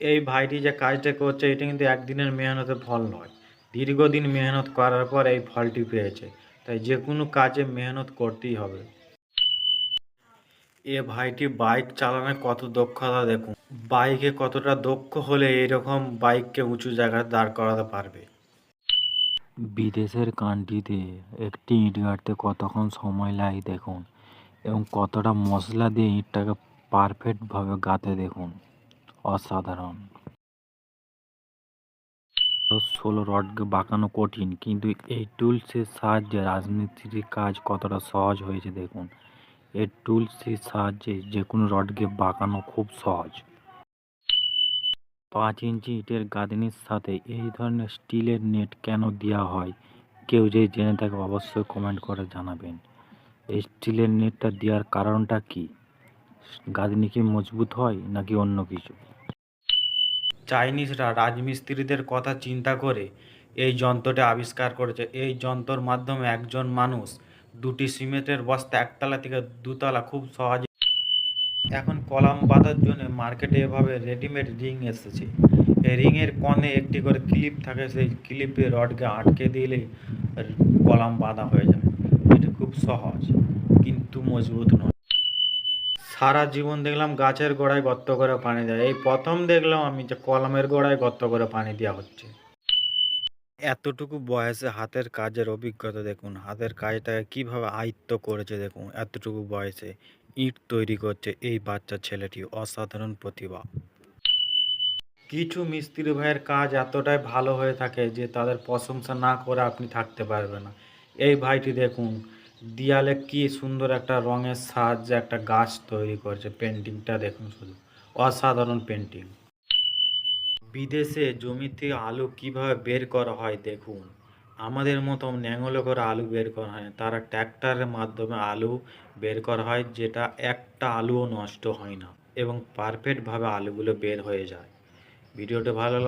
এই ভাইটি যে কাজটা করছে, এটা কিন্তু একদিনের মেহনতের ফল নয়। দীর্ঘদিন মেহনত করার পর এই ফলটি পেয়েছে। তাই যে কোনো কাজে মেহনত করতেই হবে। এ ভাইটি বাইক চালানোর কত দক্ষতা দেখুন। বাইকে কতটা দক্ষ হলে এরকম বাইককে উঁচু জায়গায় দাঁড় করাতে পারবে। বিদেশের কান্ট্রিতে একটি ইট গাড়তে কতক্ষণ সময় লাগে দেখুন এবং কতটা মশলা দিয়ে ইটটাকে পারফেক্টভাবে গাঁথে দেখুন। অসাধারণ। ষোলো রডকে বাঁকানো কঠিন, কিন্তু এই টুলসের সাহায্যে রাজমিস্ত্রির কাজ কতটা সহজ হয়েছে দেখুন। এই টুলসের সাহায্যে যে কোনো রডকে বাঁকানো খুব সহজ। পাঁচ ইঞ্চি ইটের গাঁথনির সাথে এই ধরনের স্টিলের নেট কেন দেওয়া হয়, কেউ যদি জেনে থাকে অবশ্যই কমেন্ট করে জানাবেন। এই স্টিলের নেটটা দেওয়ার কারণটা কি? গাঁথনি কি মজবুত হয় নাকি অন্য কিছু? চাইনিজরা রাজমিস্ত্রিদের কথা চিন্তা করে এই যন্ত্রটা আবিষ্কার করেছে। এই যন্ত্রর মাধ্যমে একজন মানুষ দুটি সিমেন্টের বস্তা একতলা থেকে দুতলা খুব সহজে এখন কলাম বাঁধার জন্য মার্কেটে এভাবে রেডিমেড রিং এসেছে। এই রিংয়ের কনে একটি করে ক্লিপ থাকে, সেই ক্লিপে রডকে আটকে দিলে কলাম বাঁধা হয়ে যায় এটা খুব সহজ, কিন্তু মজবুত নয়। সারা জীবন দেখলাম গাছের গোড়ায় গর্ত করে পানি দেয়। এই প্রথম দেখলাম আমি যে কলমের গোড়ায় গর্ত করে পানি দেওয়া হচ্ছে। এতটুকু বয়সে হাতের কাজের অভিজ্ঞতা দেখুন, হাতের কাজটাকে কীভাবে আয়ত্ত করেছে দেখুন, এতটুকু বয়সে ইট তৈরি করছে এই বাচ্চা ছেলেটি, অসাধারণ প্রতিভা। কিছু মিস্ত্রি ভাইয়ের কাজ এতটাই ভালো হয়ে থাকে যে তাদের প্রশংসা না করে আপনি থাকতে পারবেন না। এই ভাইটি দেখুন দেয়ালে কি সুন্দর একটা রঙের সাহায্যে একটা গাছ তৈরি করছে পেন্টিংটা দেখুন শুধু। অসাধারণ পেন্টিং। বিদেশে জমি থেকে আলু কীভাবে বের করা হয় দেখুন। আমাদের মতো ন্যাঙলে করে আলু বের করা হয়। তারা ট্র্যাক্টরের মাধ্যমে আলু বের করা হয় যেটা একটা আলুও নষ্ট হয় না এবং পারফেক্টভাবে আলুগুলো বের হয়ে যায়। ভিডিওটা ভালো